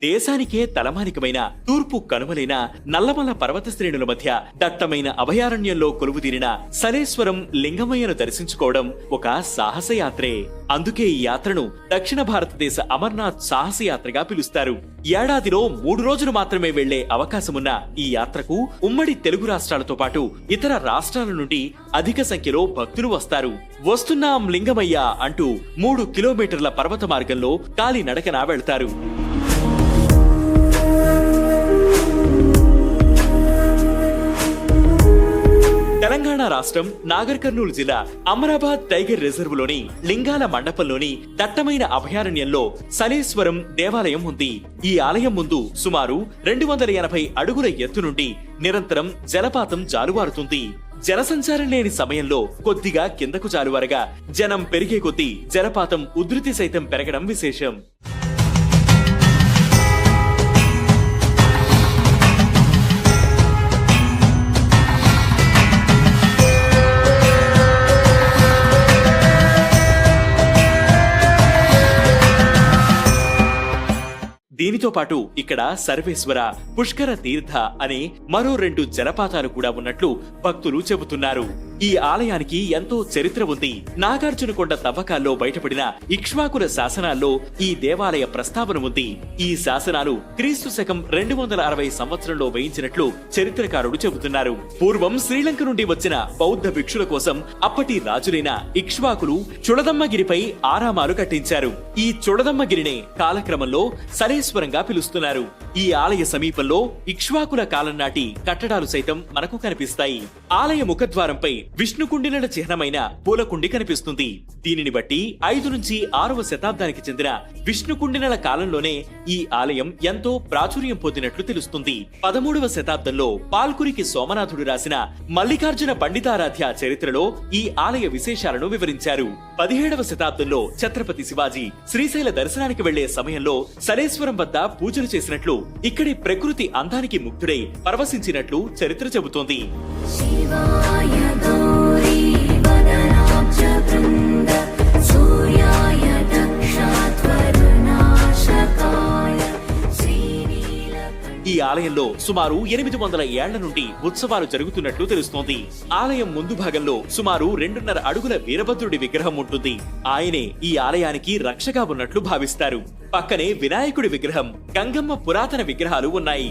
దేశానికే తలమానికమైన తూర్పు కనుమలైన నల్లమల పర్వత శ్రేణుల మధ్య దట్టమైన అభయారణ్యంలో కొలువుదీరిన సలేశ్వరం లింగమయ్యను దర్శించుకోవడం ఒక సాహసయాత్రే. అందుకే ఈ యాత్రను దక్షిణ భారతదేశ అమర్నాథ్ సాహసయాత్రగా పిలుస్తారు. ఏడాదిలో మూడు రోజులు మాత్రమే వెళ్ళే అవకాశమున్న ఈ యాత్రకు ఉమ్మడి తెలుగు రాష్ట్రాలతో పాటు ఇతర రాష్ట్రాల నుండి అధిక సంఖ్యలో భక్తులు వస్తారు. వస్తున్నాం లింగమయ్య అంటూ మూడు కిలోమీటర్ల పర్వత మార్గంలో కాలినడకన వెళ్తారు. తెలంగాణ రాష్ట్రం నాగర్ కర్నూలు జిల్లా అమరాబాద్ టైగర్ రిజర్వ్లోని లింగాల మండపంలోని దట్టమైన అభయారణ్యంలో సలేశ్వరం దేవాలయం ఉంది. ఈ ఆలయం ముందు సుమారు రెండు వందల ఎనభై అడుగుల ఎత్తు నుండి నిరంతరం జలపాతం జాలువారుతుంది. జనసంచారం లేని సమయంలో కొద్దిగా కిందకు జాలువారగా జనం పెరిగే కొద్దీ జలపాతం ఉధృతి సైతం పెరగడం విశేషం. దీనితో పాటు ఇక్కడ సర్వేశ్వర పుష్కర తీర్థ అనే మరో రెండు జలపాతాలు కూడా ఉన్నట్లు భక్తులు చెబుతున్నారు. ఈ ఆలయానికి ఎంతో చరిత్ర ఉంది. నాగార్జునకొండ తవ్వకాల్లో బయటపడిన ఇక్ష్వాకుల శాసనాల్లో ఈ దేవాలయ ప్రస్తావన ఉంది. ఈ శాసనాలు క్రీస్తు శకం రెండు వందల అరవై సంవత్సరంలో వేయించినట్లు చరిత్రకారుడు చెబుతున్నారు. పూర్వం శ్రీలంక నుండి వచ్చిన బౌద్ధ భిక్షుల కోసం అప్పటి రాజులైన ఇక్ష్వాకులు చుడదమ్మగిరిపై ఆరామాలు కట్టించారు. ఈ చుడదమ్మగిరినే కాలక్రమంలో సలేశ్వరంగా పిలుస్తున్నారు. ఈ ఆలయ సమీపంలో ఇక్ష్వాకుల కాలం నాటి కట్టడాలు సైతం మనకు కనిపిస్తాయి. ఆలయ ముఖద్వారంపై విష్ణుకుండినల చిహ్నమైన పూలకుండి కనిపిస్తుంది. దీనిని బట్టి ఐదు నుంచి ఆరవ శతాబ్దానికి చెందిన విష్ణుకుండినల కాలంలోనే ఈ ఆలయం ఎంతో ప్రాచుర్యం పొందినట్లు తెలుస్తుంది. పదమూడవ శతాబ్దంలో పాల్కురికి సోమనాథుడు రాసిన మల్లికార్జున పండితారాధ్య చరిత్రలో ఈ ఆలయ విశేషాలను వివరించారు. పదిహేడవ శతాబ్దంలో ఛత్రపతి శివాజీ శ్రీశైల దర్శనానికి వెళ్ళే సమయంలో సలేశ్వరం వద్ద పూజలు చేసినట్లు ఇక్కడి ప్రకృతి అందానికి ముగ్ధుడై పరవశించినట్లు చరిత్ర చెబుతోంది. ఆలయంలో సుమారు ఎనిమిది వందల ఏళ్ళ నుండి ఉత్సవాలు జరుగుతున్నట్లు తెలుస్తోంది. ఆలయం ముందు భాగంలో సుమారు రెండున్నర అడుగుల వీరభద్రుడి విగ్రహం ఉంటుంది. ఆయనే ఈ ఆలయానికి రక్షగా ఉన్నట్లు భావిస్తారు. పక్కనే వినాయకుడి విగ్రహం గంగమ్మ పురాతన విగ్రహాలు ఉన్నాయి.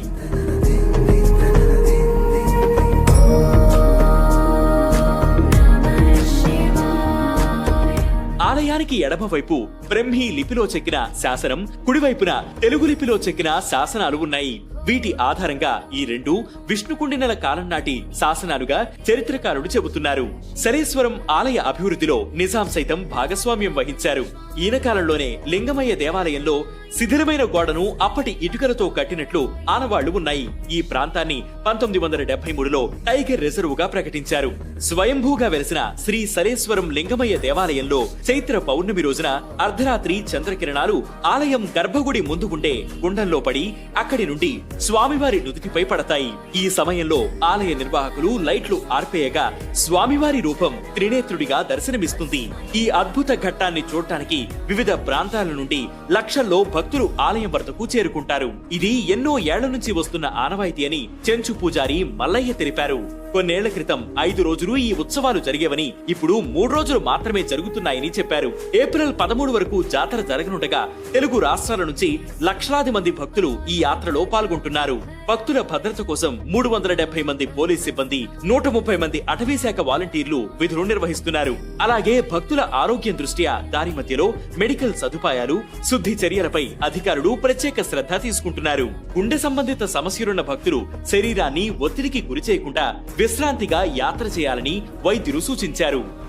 ఆలయానికి ఎడమవైపు బ్రహ్మీ లిపిలో చెక్కిన శాసనం కుడివైపున తెలుగు లిపిలో చెక్కిన శాసనాలు ఉన్నాయి. వీటి ఆధారంగా ఈ రెండు విష్ణుకుండినల కాలం నాటి శాసనాలుగా చరిత్రకారుడు చెబుతున్నారు. సరేశ్వరం ఆలయ అభివృద్ధిలో నిజాం సైతం భాగస్వామ్యం వహించారు. ఈయన కాలంలోనే లింగమయ్య దేవాలయంలో శిథిలమైన గోడను అప్పటి ఇటుకలతో కట్టినట్లు ఆనవాళ్ళు ఉన్నాయి. ఈ ప్రాంతాన్ని పంతొమ్మిది వందల డెబ్బై మూడులో టైగర్ రిజర్వ్గా ప్రకటించారు. స్వయంభూగా వెలిసిన శ్రీ సరేశ్వరం లింగమయ్య దేవాలయంలో చైత్ర పౌర్ణమి రోజున అర్ధరాత్రి చంద్రకిరణాలు ఆలయం గర్భగుడి ముందు ఉండే గుండంలో పడి అక్కడి నుండి స్వామివారి నుదుటిపై పడతాయి. ఈ సమయంలో ఆలయ నిర్వాహకులు లైట్లు ఆర్పేయగా స్వామివారి రూపం త్రినేత్రుడిగా దర్శనమిస్తుంది. ఈ అద్భుత ఘట్టాన్ని చూడటానికి వివిధ ప్రాంతాల నుండి లక్షల్లో భక్తులు ఆలయం వద్దకు చేరుకుంటారు. ఇది ఎన్నో ఏళ్ళ నుంచి వస్తున్న ఆనవాయితీ అని చెంచు పూజారి మల్లయ్య తెలిపారు. కొన్నేళ్ళ క్రితం ఐదు రోజులు ఈ ఉత్సవాలు జరిగేవని ఇప్పుడు మూడు రోజులు మాత్రమే జరుగుతున్నాయని చెప్పారు. ఏప్రిల్ పదమూడు వరకు జాతర జరగనుండగా తెలుగు రాష్ట్రాల నుంచి లక్షలాది మంది భక్తులు ఈ యాత్రలో పాల్గొంటున్నారు. భక్తుల భద్రత కోసం మూడు వందల డెబ్బై మంది పోలీస్ సిబ్బంది నూట ముప్పై మంది అటవీ శాఖ వాలంటీర్లు విధులు నిర్వహిస్తున్నారు. అలాగే భక్తుల ఆరోగ్యం దృష్ట్యా దారి మధ్యలో మెడికల్ సదుపాయాలు శుద్ధి చర్యలపై అధికారులు ప్రత్యేక శ్రద్ధ తీసుకుంటున్నారు. గుండె సంబంధిత సమస్యలున్న భక్తులు శరీరాన్ని ఒత్తిడికి గురి చేయకుండా విశ్రాంతిగా యాత్ర చేయాలని వైద్యులు సూచించారు.